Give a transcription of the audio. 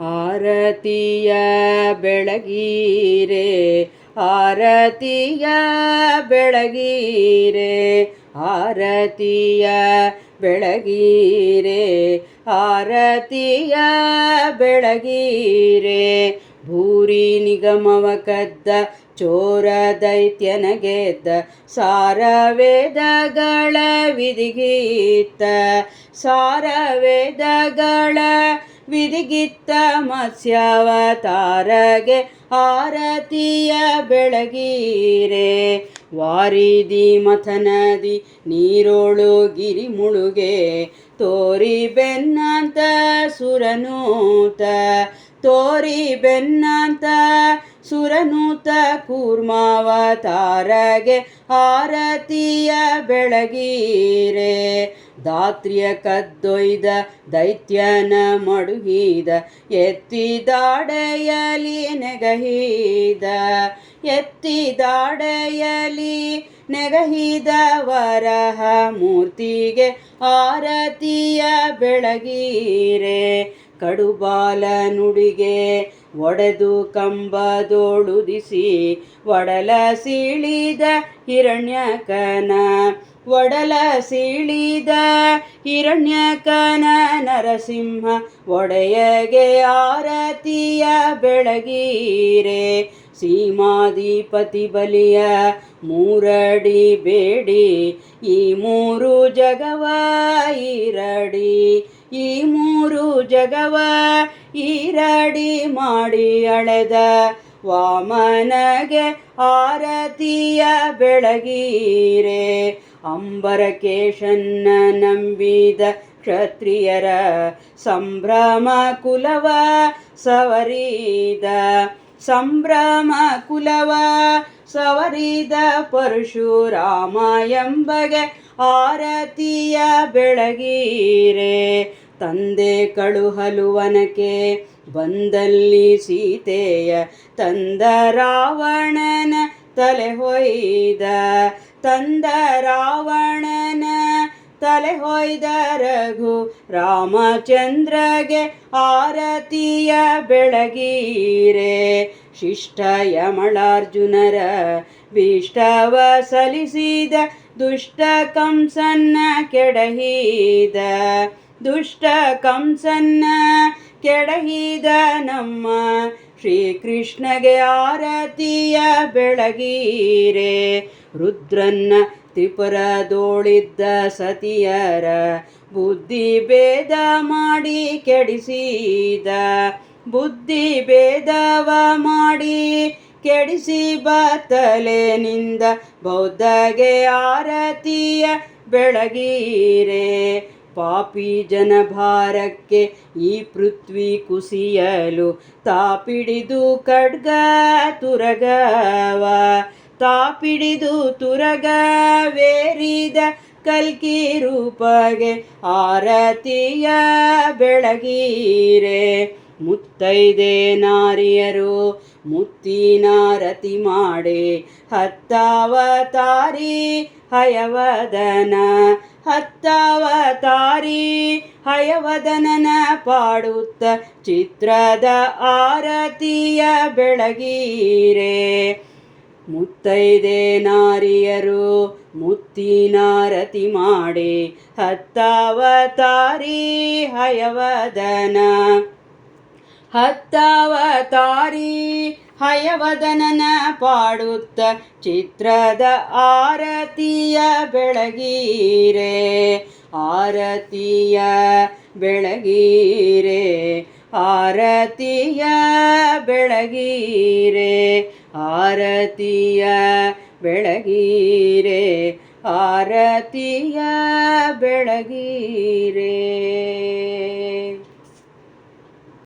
ಆರತಿಯ ಬೆಳಗೀರೆ ಆರತಿಯ ಬೆಳಗೀರೆ ಆರತಿಯ ಬೆಳಗೀರೆ ಆರತಿಯ ಬೆಳಗೀರೆ. ಭೂರಿ ನಿಗಮವ ಕದ್ದ, ಚೋರ ದೈತ್ಯನ ಗೆದ್ದ ಸಾರ ವೇದಗಳ ವಿಧಿಗೀತ, ಸಾರ ವಿಧಿಗಿತ್ತ ಮತ್ಸ್ಯಾವತಾರಗೆ ಆರತಿಯ ಬೆಳಗೀರೆ. ವಾರಿದಿ ಮಥನದಿ ನೀರೋಳು ಗಿರಿ ಮುಳುಗೆ. ತೋರಿ ಬೆನ್ನಂತ ಸುರನೂತ. ತೋರಿ ಬೆನ್ನಂತ ಸುರನೂತ ಕೂರ್ಮಾವತಾರಗೆ ಆರತಿಯ ಬೆಳಗೀರೆ. ದಾತ್ರಿಯ ಕದ್ದೊಯ್ದ, ದೈತ್ಯನ ಮಡುಗಿದ, ಎತ್ತಿದಾಡೆಯಲಿ ನೆಗಹಿದ ಎತ್ತಿದಾಡೆಯಲಿ ನೆಗಹಿದ ವರಹ ಮೂರ್ತಿಗೆ ಆರತಿಯ ಬೆಳಗೀರೆ ಕಡುಬಾಲ ನುಡಿಗೆ ಒಡೆದು ಕಂಬದೋಳುದಿಸಿ, ಒಡಲ ಸೀಳಿದ ಹಿರಣ್ಯಕನ ಒಡಲ ಸೀಳಿದ ಹಿರಣ್ಯಕನ ನರಸಿಂಹ ಒಡೆಯಗೆ ಆರತಿಯ ಬೆಳಗೀರೆ. ಸೀಮಾಧಿಪತಿ ಬಲಿಯ ಮೂರಡಿ ಬೇಡಿ, ಈ ಮೂರು ಜಗವ ಈರಡಿ, ಈ ಮೂರು ಜಗವ ಈರಡಿ ಮಾಡಿ ಅಳೆದ ವಾಮನಗೆ ಆರತಿಯ ಬೆಳಗೀರೆ. ಅಂಬರಕೇಶನ್ನ ನಂಬಿದ ಕ್ಷತ್ರಿಯರ ಸಂಭ್ರಮ ಕುಲವ ಸವರಿದ. ಸಂಭ್ರಮ ಕುಲವ ಸವರಿದ ಪರಶುರಾಮ ಎಂಬಗೆ ಆರತಿಯ ಬೆಳಗೀರೆ. ತಂದೆ ಕಳುಹಲುವನಕ್ಕೆ ಬಂದಲ್ಲಿ ಸೀತೆಯ ತಂದ ರಾವಣನ ತಲೆ ಹೊಯ್ದ. ತಂದ ರಾವಣನ ತಲೆ ಹೊಯ್ದ ರಘು ರಾಮಚಂದ್ರಗೆ ಆರತಿಯ ಬೆಳಗೀರೆ. ಶಿಷ್ಟ ಯಮಳಾರ್ಜುನರ ವಿಷ್ಟವ ಸಲಿಸಿದ ದುಷ್ಟ ಕಂಸನ್ನ ಕೆಡಹಿದ. ದುಷ್ಟ ಕಂಸನ್ನ ಕೆಡಹಿದ ನಮ್ಮ ಶ್ರೀಕೃಷ್ಣಗೆ ಆರತಿಯ ಬೆಳಗೀರೆ. ರುದ್ರನ್ನ ತ್ರಿಪುರದೋಳಿದ್ದ ಸತಿಯರ ಬುದ್ಧಿ ಭೇದ ಮಾಡಿ ಕೆಡಿಸಿದ. ಬುದ್ಧಿ ಭೇದವ ಮಾಡಿ ಕೆಡಿಸಿ ಬತ್ತಲೆನಿಂದ ಬೌದ್ಧಗೆ ಆರತಿಯ ಬೆಳಗೀರೆ. ಪಾಪಿ ಜನಭಾರಕ್ಕೆ ಈ ಪೃಥ್ವಿ ಕುಸಿಯಲು ತಾಪಿಡಿದು ಖಡ್ಗ ತುರಗವ. ತಾಪಿಡಿದು ತುರಗ ವೇರಿದ ಕಲ್ಕಿ ರೂಪಗೆ ಆರತಿಯ ಬೆಳಗೀರೆ. ಮುತ್ತೈದೆ ನಾರಿಯರು ಮುತ್ತಿನಾರತಿ ಮಾಡೆ ಹತ್ತಾವತಾರಿ ಹಯವದನ, ಹತ್ತಾವತಾರಿ ಹಯವದನನ ಪಾಡುತ್ತ ಚಿತ್ರದ ಆರತಿಯ ಬೆಳಗೀರೆ. ಮುತ್ತೈದೆ ನಾರಿಯರು ಮುತ್ತಿನಾರತಿ ಮಾಡಿ ಹತ್ತಾವತಾರಿ ಹಯವದನ ಹತ್ತಾವತಾರಿ ಹಯವದನನ ಪಾಡುತ್ತ ಚಿತ್ರದ ಆರತಿಯ ಬೆಳಗೀರೆ ಆರತಿಯ ಬೆಳಗೀರೆ ಆರತಿಯ ಬೆಳಗೀರೆ ಆರತಿಯ ಬೆಳಗೀರೆ ಆರತಿಯ ಬೆಳಗೀರೆ.